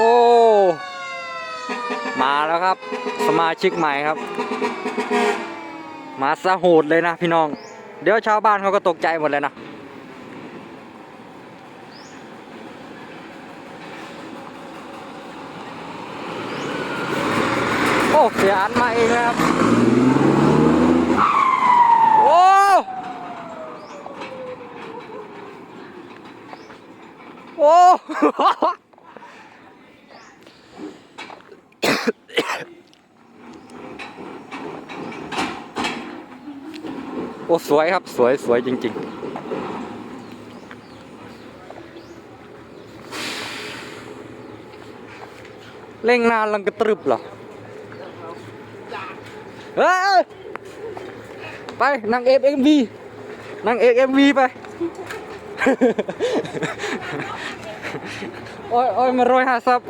โอ้ มาแล้วครับ สมาชิกใหม่ครับ มาสะโหดเลยนะพี่น้อง เดี๋ยวชาวบ้านเขาก็ตกใจหมดเลยนะโอ้เสียอันมาเองนะครับ โอ้โอ้ โอ้สวยครับสวยสวยจริง ๆเร่งนานลังกระตรึบเหรอเฮ้ยไปนางเอกเอ็มวีนางเอกเอ็มวีไปโอ้ยโอ้ยมาโรยหาซับ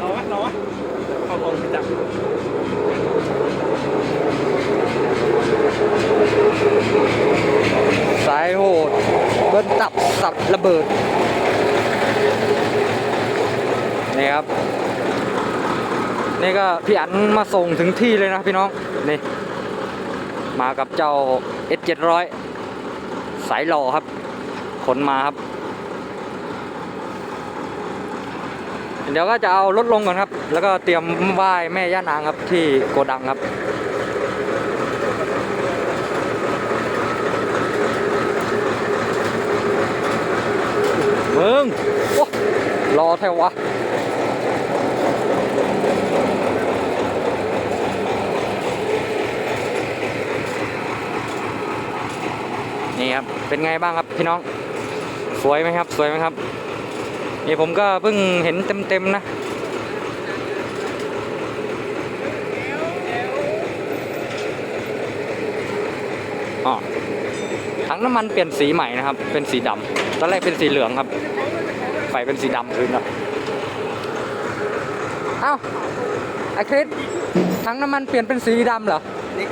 รอวะรอวะเข้ากองไปจับ สายโหดเบิ้ลตับสับ ระเบิดนี่ครับ นี่ก็พี่อันมาส่งถึงที่เลยนะพี่น้องนี่มากับเจ้า S 7 0 0 สายหล่อครับ ขนมาครับ เดี๋ยวก็จะเอารถลงก่อนครับ แล้วก็เตรียมไหว้แม่ย่านางครับที่โกดังครับ มึง โอ้รอ แทวะนี่ครับ เป็นไงบ้างครับพี่น้อง สวยไหมครับ สวยไหมครับ นี่ผมก็เพิ่งเห็นเต็มๆนะ อ๋อ ถังน้ำมันเปลี่ยนสีใหม่นะครับ เป็นสีดำ ตอนแรกเป็นสีเหลืองครับ ฟเป็นสีดำคืนครับเอ้าไอคริสถังน้ำมันเปลี่ยนเป็นสีดำเหรอ นี่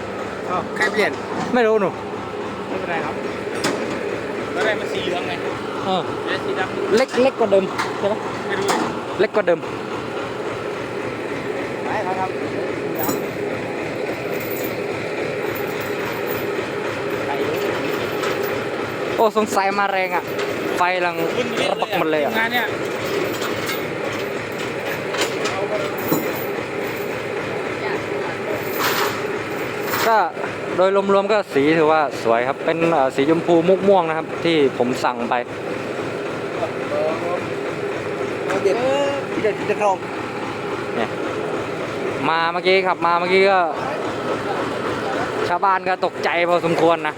อ้าวใครเปลี่ยน ไม่รู้หนูไม่เป็นไรครับตอนแรกมันสีเหลืองไงเออแล้วสีดำเล็กเล็กกว่าเดิมใช่ไหมไม่รู้เลยเล็กกว่าเดิมไปครับครับไปโอ้สงสัยมาแรงอะ ไฟลังระบักหมดเลยอะ งานเนี่ยก็โดยรวมๆก็สีถือว่าสวยครับ เป็นเอ่อสีชมพูมุกม่วงนะครับ ที่ผมสั่งไป เด็ดเด็ดจะครองเนี่ยมาเมื่อกี้ขับมาเมื่อกี้ก็ ชาวบ้านก็ตกใจพอสมควรนะ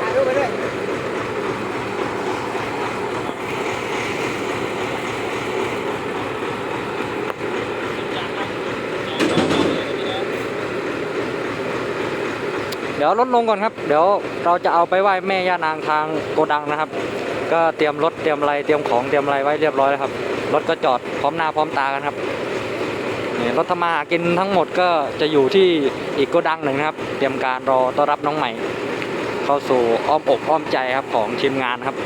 ถ่ายรูปไปด้วย เดี๋ยวลดลงก่อนครับ เดี๋ยวเราจะเอาไปไหว้แม่ย่านางทางโกดังนะครับ ก็เตรียมรถเตรียมอะไรเตรียมของเตรียมอะไรไว้เรียบร้อยแล้วครับรถก็จอดพร้อมหน้าพร้อมตากันครับนี่รถทำมาหากินทั้งหมดก็จะอยู่ที่อีกโกดังหนึ่งนะครับ เตรียมการรอต้อนรับน้องใหม่ เข้าสู่อ้อมอกอ้อมใจครับของทีมงานครับ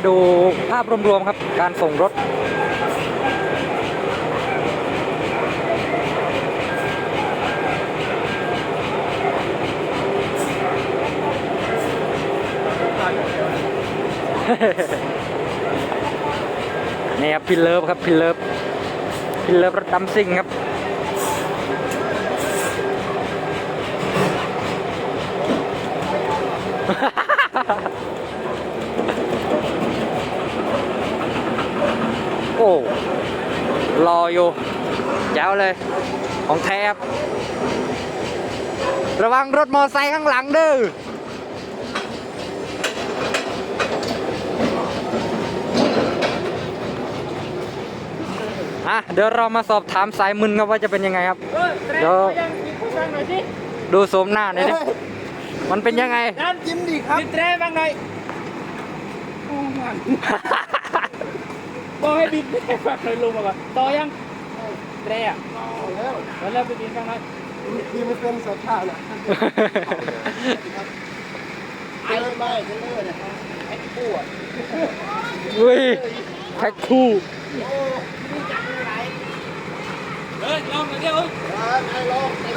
ให้ดูภาพรวมๆครับ การส่งรถ นี่ครับพิลเลิฟครับพิลเลิฟพิลเลิฟรถดัมซิ่งครับฮ่า โอ้รออยู่แจ๋วเลย ของแทบ ระวังรถมอไซค์ข้างหลังเด้ออะเดี๋ยวเรามาสอบถามสายมึนครับว่าจะเป็นยังไงครับเออแตรเดี๋ยวยังมีผู้ฟังหน่อยสิดูโสมหน้าหน่อยดิมันเป็นยังไงด้านจิ้มดีครับมีแตรบ้างหน่อยโอ้มัน บอกให้บินแตรฟังหน่อยลงมาก่อนต่อยังแตรอะแล้วแล้วไปบินบ้างหน่อยพี่ไม่เป็นสัตว์ข่าวนะไอ้ไม่เจเลอร์เนี่ยไอ้ปูอะอุ้ยแพ็คคู่เฮ้ยลองหน่อยเดียวเฮ้ยไอ้ลองไอ้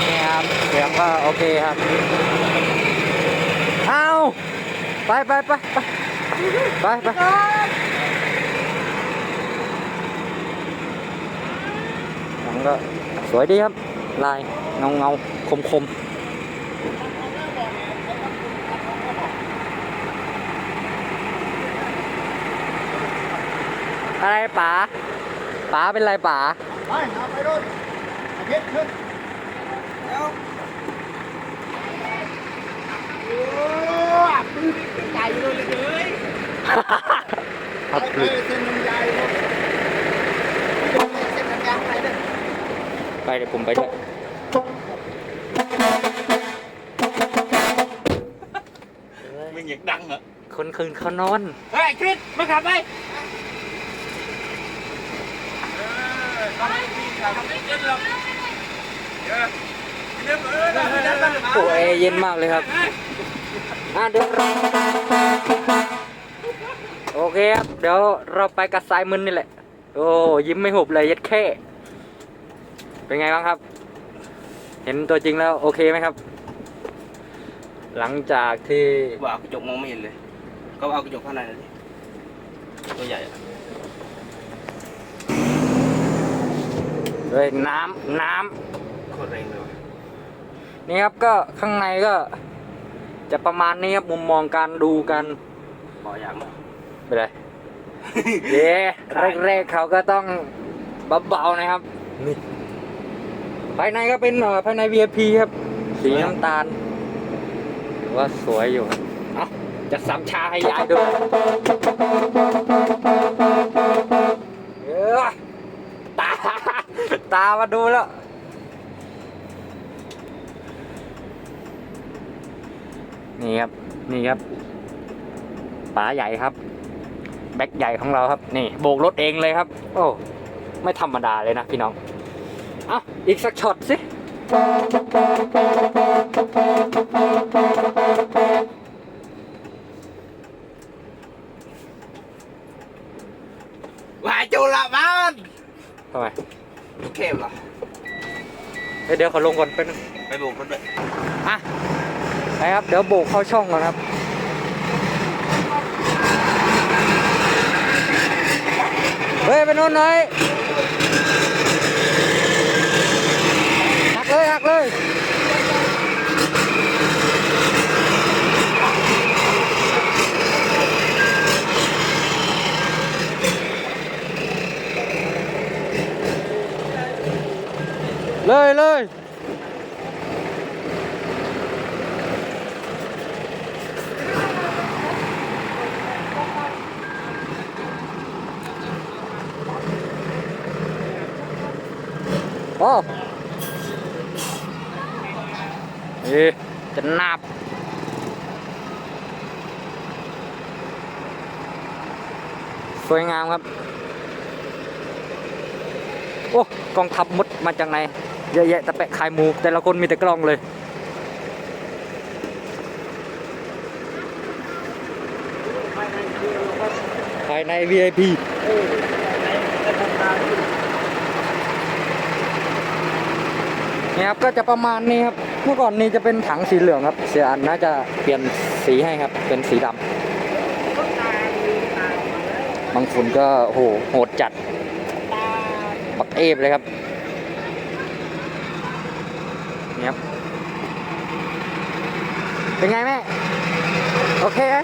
นี่ครับเสียงก็โอเคครับเอาไปไปไปไปไปไปหนังก็สวยดีครับ ลายเงาเงาคมคมอะไรป๋าป๋าเป็นไรป๋าไปเอาไปรุ่นเพชรขึ้นแล้ว ปืนใหญ่เลยเลยครับไปเส้นมันใหญ่เลยเส้นมันยาวไปเลยไปเดี๋ยวผมไปด้วยมึงอยากดังเหรอคนคืนเขานอนเฮ้ยคริสมาขับไปทำไมพี่ขับไม่เย็นหรอกเดี๋ยวเดี๋ยวเออเดี๋ยวเดี๋ยวเดี๋ยวโอ้แอร์เย็นมากเลยครับ อะเดี๋ยวเราโอเคครับเดี๋ยวเราไปกับสายมึนนี่แหละ โอ้ยิ้มไม่หุบเลยยัดแค่ เป็นไงบ้างครับ เห็นตัวจริงแล้วโอเคไหมครับ หลังจากที่ว่าเอากระจกมองไม่เห็นเลย ก็เอากระจกข้างในนั่นดิตัวใหญ่อะเฮ้ยน้ำน้ำโคตรแรงเลยว่ะนี่ครับก็ข้างในก็ จะประมาณนี้ครับมุมมองการดูกันบ่ออย่างมั้ยไปเลยเย้แรกๆเขาก็ต้องเบาๆนะครับนี่ภายในก็เป็นเอ่อภายใน VIP ครับ สีน้ำตาลถือว่าสวยอยู่ครับเอ้าจะสับชาให้ยายดูเออตา ตามาดูแล้ว นี่ครับ นี่ครับป๋าใหญ่ครับ แบ็คใหญ่ของเราครับ นี่โบกรถเองเลยครับ โอ้ไม่ธรรมดาเลยนะพี่น้องเอาอีกสักช็อตสิวายจุละบ้านทำไมเข้มเหรอเดี๋ยวเดี๋ยวขอลงก่อนเป็นงไปโบกรถด้วยอะ ไปครับ เดี๋ยวโบกเข้าช่องก่อนครับ เฮ้ย ไปโน่นหน่อยหักเลยหักเลยเลยเลย โอ้เอ๊จะนับสวยงามครับ โอ้กองทัพมุดมาจากไหนเยอะแยะแต่แปะขายหมู แต่ละคนมีแต่กล้องเลย ภายใน VIP นี่ครับก็จะประมาณนี้ครับเมื่อก่อนนี้จะเป็นถังสีเหลืองครับ เสียอันน่าจะเปลี่ยนสีให้ครับ เป็นสีดำบางฝุ่นก็โหโหดจัดปักเอฟเลยครับนี่ครับเป็นไงแม่โอเคไหม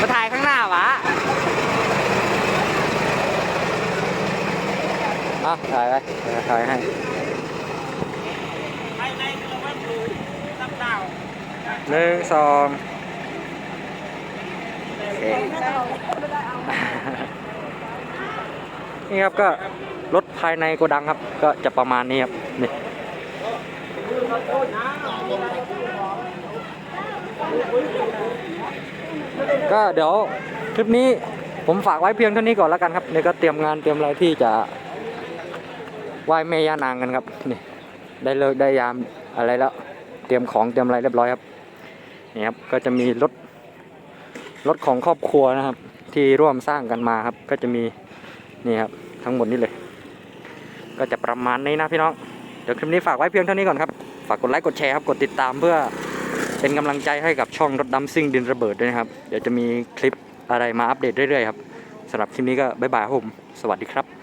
มาถ่ายข้างหน้าวะ อะถ่ายไปเดี๋ยวถ่ายให้ภายในคือมันดูตับดาวหนึ่งสองโอเคนี่ครับก็รถภายในโกดังครับ ก็จะประมาณนี้ครับนี่ก็เดี๋ยวคลิปนี้ผมฝากไว้เพียงเท่านี้ก่อนแล้วกันครับนี่ก็เตรียมงานเตรียมอะไรที่จะ ไหว้แม่ย่านางกันครับนี่ได้เลิกได้ยามอะไรแล้ว เตรียมของเตรียมอะไรเรียบร้อยครับนี่ครับก็จะมีรถรถของครอบครัวนะครับ ที่ร่วมสร้างกันมาครับ ก็จะมีนี่ครับทั้งหมดนี้เลย ก็จะประมาณนี้นะพี่น้องเดี๋ยวคลิปนี้ฝากไว้เพียงเท่านี้ก่อนครับฝากกดไลค์กดแชร์ครับกดติดตามเพื่อเป็นกำลังใจให้กับช่องรถดำซิ่งดินระเบิดด้วยนะครับ เดี๋ยวจะมีคลิปอะไรมาอัปเดตเรื่อยๆครับสำหรับคลิปนี้ก็บ๊ายบายครับผม สวัสดีครับ